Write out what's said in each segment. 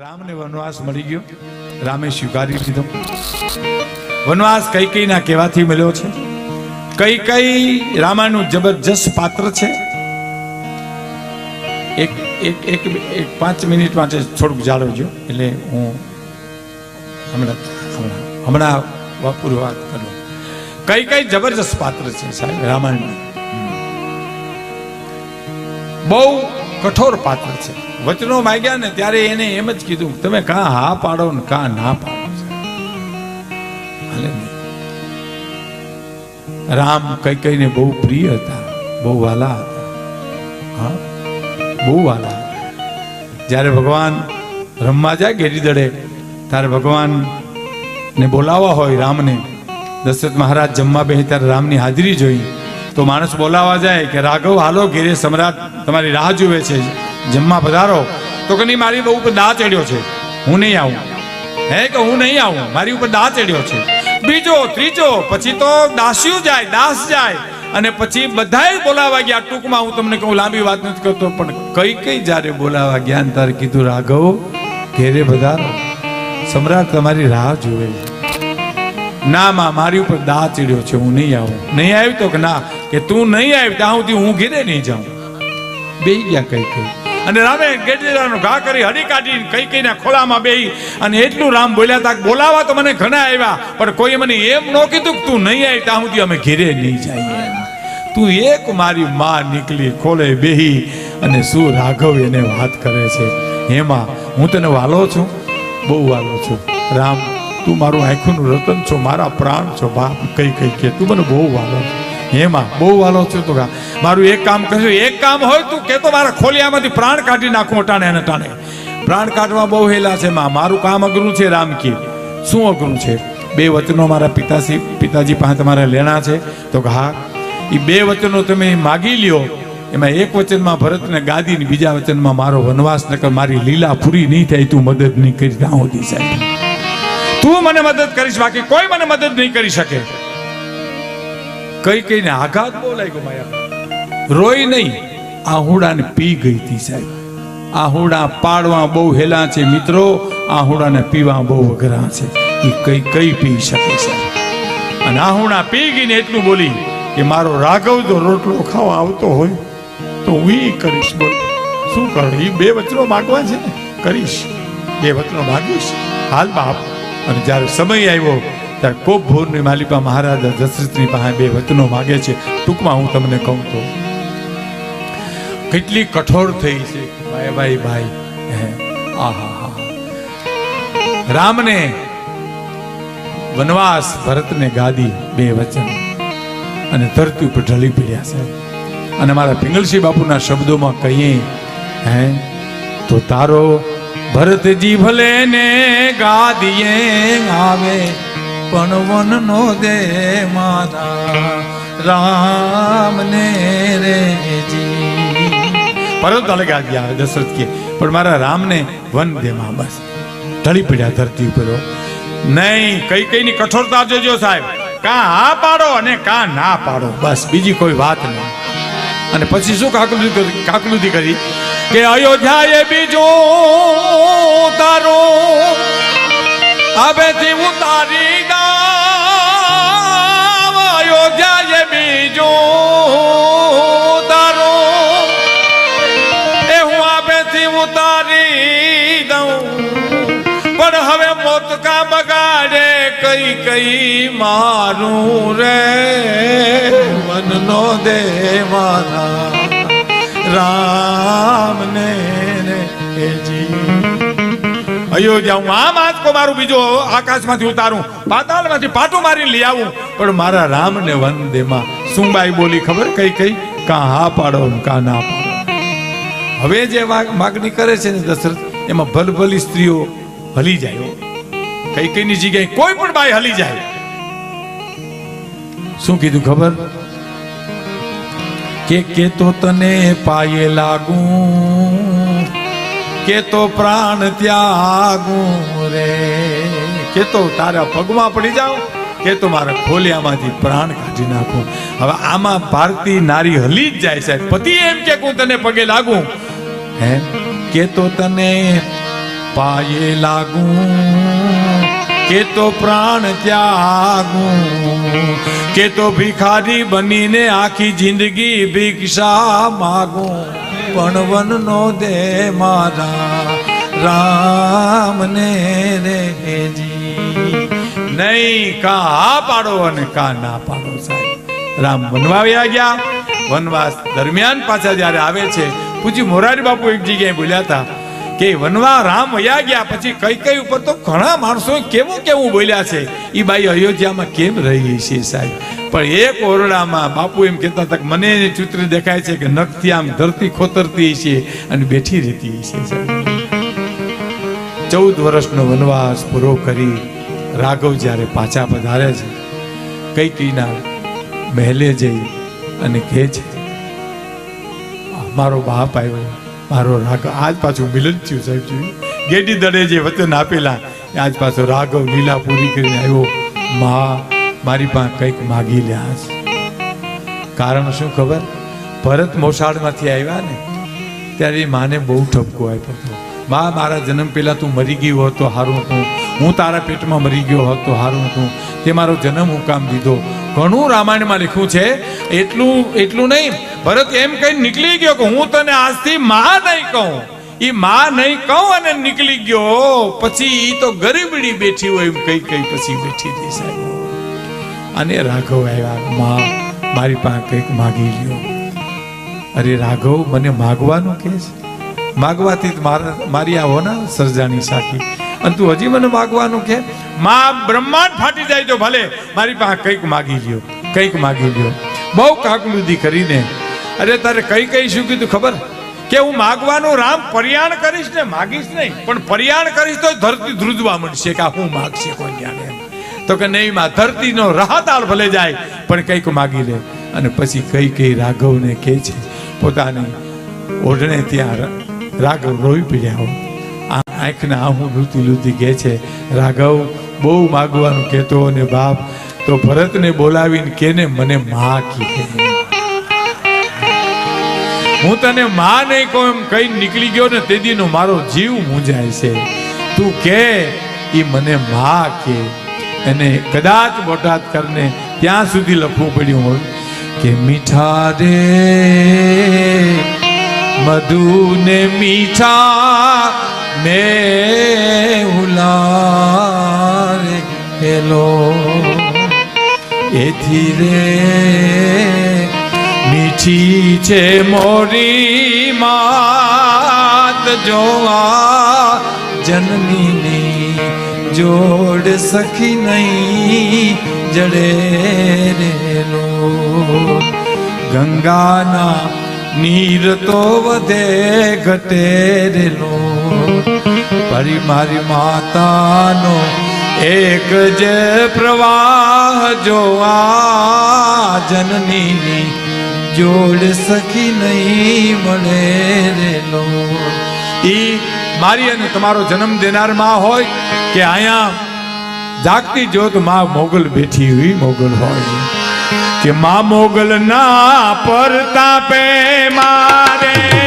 રામને વનવાસ મળી ગયો. રામે સ્વીકારી લીધો. વનવાસ કઈ કઈના કહેવાથી મળ્યો છે? કઈ કઈ રામાનું જબરજસ્ત પાત્ર છે? એક એક એક એક, પાંચ મિનિટ માટે થોડુંક જાળવજો. એટલે હું હમણાં હમણાં વાપુર વાત કરું. કઈ કઈ જબરજસ્ત પાત્ર છે સાહેબ રામાયણમાં? બહુ કઠોર પાત્ર છે. વચનો માગ્યા ને ત્યારે એને એમ જ કીધું, તમે કાં હા પાડો ને કાં ના પાડો રામ કઈ કઈને બહુ પ્રિય હતા, બહુ વાલા હતા. હા? બહુ વાલા જ્યારે ભગવાન રમવા જાય ગેરી દડે, ત્યારે ભગવાન ને બોલાવવા હોય રામને, દશરથ મહારાજ જમવા બે ત્યારે રામની હાજરી જોઈ. તો માણસ બોલાવવા જાય કે, રાઘવ, હાલો, ઘેરે સમ્રાટ, તમારી રાહ જુએ છે, જમવા પધારો. તો કે, નહીં, મારી ઉપર દા ચડ્યો છે, હું નહીં આવું. હે કે હું નહીં આવું? મારી ઉપર દા ચડ્યો છે. બીજો, ત્રીજો, પછી તો દાસ્યું જાય, દાસ જાય. અને પછી બધાય બોલાવા ગયા, ટૂંકમાં હું તમને કહું, લાંબી વાત નથી કરતો, પણ કઈ કઈ જ્યારે બોલાવા ગયા તારે કીધું, રાઘવ, ઘેરે પધારો, સમ્રાટ તમારી રાહ જુએ છે. ના માં મારી ઉપર દા ચીડ્યો છે હું નહીં આવું. નહીં આવ્યું તો કે ના કે તું નહીં આવ્યું ત્યાં સુધી હું ઘેરે નહીં જાઉં. બે ગયા કઈ કઈ. અને રામે ગેડીરાનો ઘા કરી હડી કાઢી કઈ કઈના ખોળામાં બેહી અને એટલું રામ બોલ્યા તા બોલાવા તો મને ઘણા આવ્યા પણ કોઈ મને એમ ન કીધું કે તું નહીં આવી ત્યાં સુધી અમે ઘેરે નહીં જઈએ. તું એક મારી માં નીકળી ખોલે બેહી અને શું રાઘવ એને વાત કરે છે? એમાં હું તને વાલો છું? બહુ વાલો છું. રામ તું મારું આંખનું રતન છો, મારા પ્રાણ છો, બાપ, કઈ કઈ કે તું મને બહુ વાલો હેમાં બહુ વાલો છું તો મારું એક કામ કરજો, એક કામ હોય તું કે તો મારા ખોલિયામાંથી પ્રાણ કાઢી નાખું અટાણે અને ટાણે પ્રાણ કાઢવા બહુ હેલા છે માં, મારું કામ અઘરું છે રામ કે. શું અઘરું છે? બે વચનો મારા પિતાજી પિતાજી પાસે તમારે લેણા છે. તો કે હા એ બે વચનો તમે માગી લ્યો. એમાં એક વચનમાં ભરતને ગાદી બીજા વચનમાં મારો વનવાસ, નકર મારી લીલા પૂરી નહીં થાય, તું મદદ નહીં કરી ત્યાં સુધી સાહેબ. તું મને મદદ કરીશ, બાકી કોઈ મને મદદ નહીં કરી શકે. કઈ કઈને આઘાત બહુ લાગ્યો માયા. રોઈ નહીં, આહુડાને પી ગઈ હતી સાહેબ. આહુડા પાડવા બહુ હેલા છે મિત્રો, આહુડાને પીવા બહુ અઘરા છે. એ કઈ કઈ પી શકે છે અને આહુડા પી ગઈને એટલું બોલી કે મારો રાઘવ જો રોટલો ખાવા આવતો હોય, તો હું ઈ કરીશ બોલ. શું કરું? એ બે વચનો માગવા છે ને? કરીશ. બે વચનો માગીશ. હાલ બાપ. અને જ્યારે સમય આવ્યો, ત્યારે કોપ ભોરની માલિકા મહારાજા દશરથની પાસે બે વચનો માગે છે. ટૂંકમાં હું તમને કહું તો, કેટલી કઠોર થઈ છે. ભાઈ ભાઈ ભાઈ આહા હા. રામને વનવાસ ભરતને ગાદી બે વચન અને ધરતી ઉપર ઢળી પડ્યા છે. અને મારા પિંગલસિંહ બાપુના શબ્દોમાં કહીએ, હે, તો તારો ભરતજી ભલે ને ગાદીએ આવે, પણ વન નો દે માધા, રામ ને રેજી પરત અલગ ગાદી આવે, દશરથ કે, પણ મારા રામને વન દેમાં બસ. ઢળી પડ્યા ધરતી ઉપર નહીં, કઈ કઈ ની કઠોરતા જોજો સાહેબ. કા હા પાડો અને કા ના પાડો, બસ, બીજી કોઈ વાત નહીં. અને પછી શું કાકલુદી કાકલુદી કરી? કે અયોધ્યા એ બીજો હવેથી ઉતારી દાવ અયોધ્યા એ બીજો તારો એ હું હવેથી ઉતારી દઉં, પણ હવે મોત કા બગાડે કઈ કઈ મારું રે. મનનો દેવાના રામને. અયોધ્યા હું આમ આંચકો મારું બીજો આકાશમાંથી ઉતારું, પાતાળમાંથી પાટું મારીને લઈ આવું. પણ મારા રામને વંદેમાં સુંબાઈ બોલી ખબર કઈ કઈ? કા હા પાડો ને કા ના પાડો. હવે જે માગણી કરે છે ને દશરથ, એમાં ભલભલી સ્ત્રીઓ હલી જાય કઈ કઈ કઈની જગ્યાએ કોઈ પણ બાઈ હલી જાય. શું કીધું ખબર? કે કે તો તને પાયે લાગું કે તો પ્રાણ ત્યાગું રે. કે તો તારા પગમાં પડી જાઉં, કે તો મારા ખોલિયામાંથી પ્રાણ કાઢી નાખું. હવે આમાં ભારતી નારી હલી જ જાય સાહેબ. પતિ એમ કે હું તને પગે લાગું? હે કે તો તને પાયે લાગું. કે તો પ્રાણ ત્યાગું. કે તો ભિખારી બનીને આખી જિંદગી ભિક્ષા માગું. પણ વનનો દે મારા, રામને રેજી નહીં કા હા પાડો અને કા ના પાડો સાહેબ. રામ વનવા વ્યા ગયા. વનવાસ દરમિયાન પાછા જ્યારે આવે છે પૂછી મોરારી બાપુ એક જગ્યાએ બોલ્યા હતા કે વનવા રામ વયા ગયા પછી કઈ કઈ ઉપર તો ઘણા માણસો કેવું કેવું બોલ્યા છે. એ બાઈ અયોધ્યામાં કેમ રહી છે સાહેબ? પણ એક ઓરડામાં બાપુ એમ કહેતા હતા મને એની ચિત્ર દેખાય છે કે નખથી આમ ધરતી ખોતરતી છે અને બેઠી રહેતી છે ચૌદ વર્ષનો વનવાસ પૂરો કરી રાઘવ જ્યારે પાછા પધારે છે, કૈકીના મહેલે જઈ અને કહે છે મારો બાપ આવ્યો. મારો રાઘવ આજ પાછું મિલન થયું સાહેબ જોયું ગેડી દડે જે વચન આપેલા આજ પાછો રાઘવ લીલા પૂરી કરીને આવ્યો. મા, મારી પાસે કંઈક માગી લ્યા છે કારણ શું ખબર? ભરત મોસાળમાંથી આવ્યા ને, ત્યારે માને બહુ ઠપકો આપ્યો હતો. મા, મારા જન્મ પહેલાં તું મરી ગયો હતો હારું હતું. હું તારા પેટમાં મરી ગયો હતો હારું હતું. તે મારો જન્મ હું કામ દીધો. ઘણું રામાયણમાં લખ્યું છે. એટલું એટલું નહીં. ભરત એમ કઈ નીકળી ગયો કે હું તને આજથી માં નહીં કહું. એ મા નહીં કહું અને નીકળી ગયો. પછી તો ગરીબડી બેઠી હોય એમ કઈ કઈ પછી બેઠી હતી સાહેબ. અને રાઘવ આવ્યા. મા, મારી પાસે કંઈક માગી લ્યો. અરે રાઘવ, મને માગવાનું કે છે? માગવાથી મારા, મારી આ હોના, સર્જાની સાખી. અને તું હજી મને માગવાનું કે? માં બ્રહ્માંડ ફાટી જાય તો ભલે. મારી પાસે કંઈક માગી લ્યો. કંઈક માગી લ્યો. બહુ કાકલુદી કરીને અરે તારે કઈ કઈ શું કીધું ખબર? કે હું માગવાનું રામ પર્યાણ કરીશ ને માગીશ નહીં. પણ પર્યાણ કરીશ તો ધરતી ધ્રુજવા મળશે કે હું માગશે કોઈ જાણે તો કે નહીં માં, ધરતીનો રાહતાળ ભલે જાય, પણ કંઈક માગી લે. અને પછી કઈ કઈ રાઘવને કહે છે, પોતાની ઓઢણે ત્યાં રાઘવ રોઈ પડ્યા હો. આ આંખના આહું લૂતી લૂતી કહે છે, રાઘવ, બહુ માગવાનું કહેતો અને બાપ, તો ભરતને બોલાવીને કેને મને માં હું તને મા નહીં કહું એમ કઈ નીકળી ગયો ને તે દીનો મારો જીવ મૂંઝાય છે. તું કે એ મને મા કે એને કદાચ બોટાદ કરને ત્યાં સુધી લખવું પડ્યું હોય કે, મીઠા રે મધુ ને મીઠા મેં ઉલારે હેલો એથી રે મીઠી છે મોરી માત જોવા જનનીની જોડ સખી નહીં જડે રેલો. ગંગાના નીર તો વધે ઘટે રેલો. પરી મારી માતાનો એક જે પ્રવાહ જોવા જનની જોડ સખી નહીં મળે રેલો ઈ મારી અને તમારો જન્મ દેનારમાં હોય કે અહીંયા જાગતી જોતમાં મોગલ બેઠી હોય, મોગલ હોય. કે માં મોગલ ના પરતાપે મારે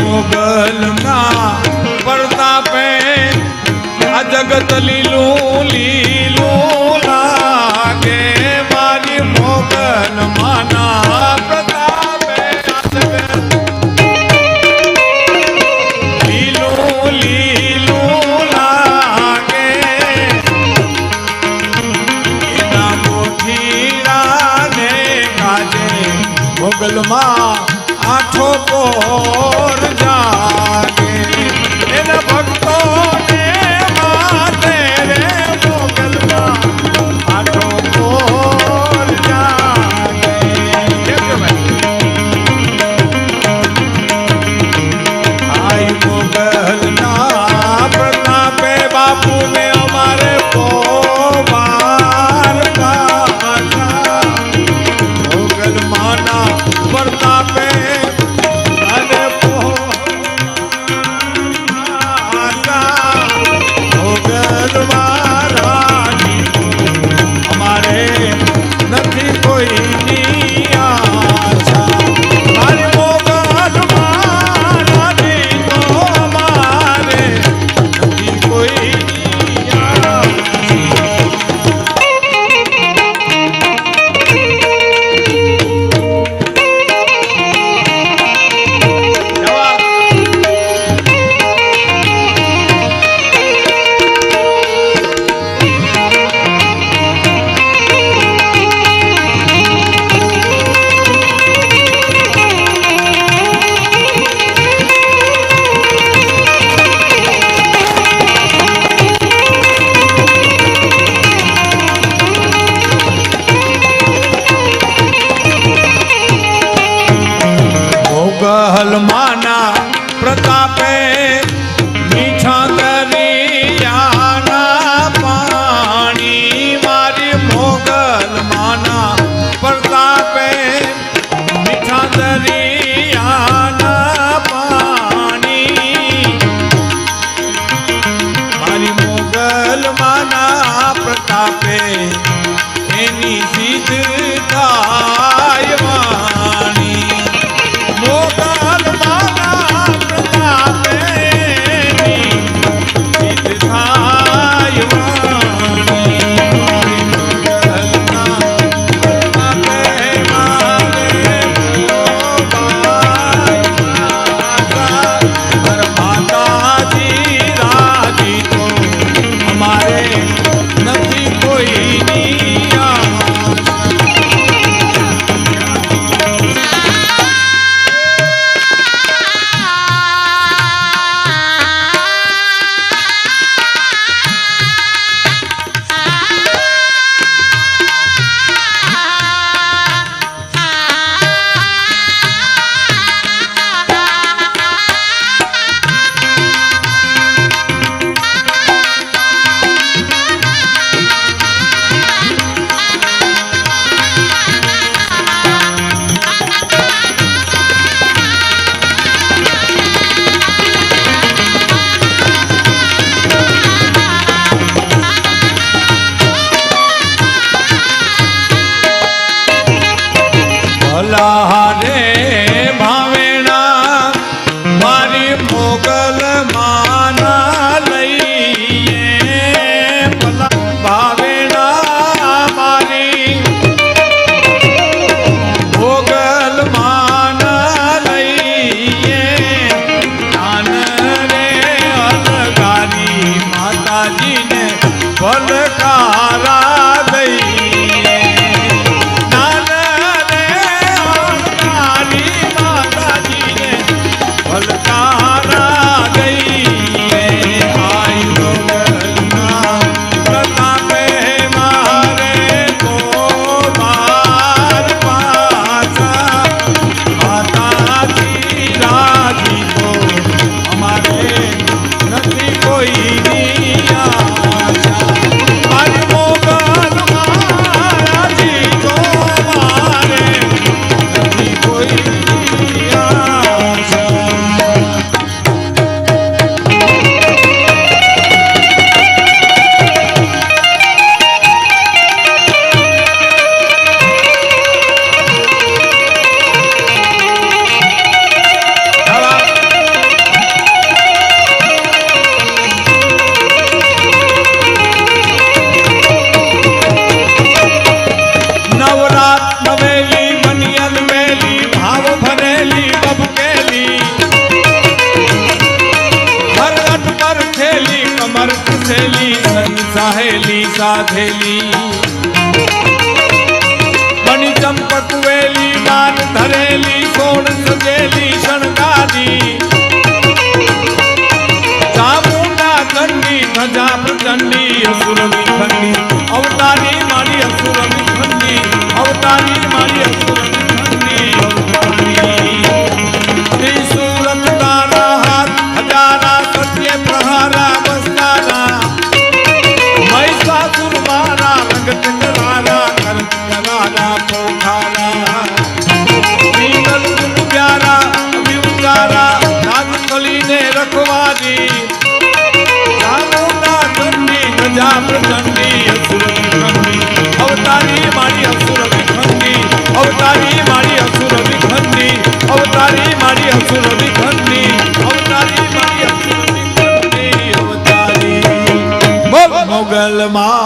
મોગલના પ્રતાપે આ જગત લીલું લીલું લાગે મોગલ સાધેલી સાધેલી. બની ચંપકવેલી માન ધરેલી, સોળ સજેલી, શણગારી. ચામુંડા કંડી ધજા પ્રચંડી અસુર વિખંડી. અવતારી મારી અસુર વિખંડી. અવતારી મારી અસુર মুসলমান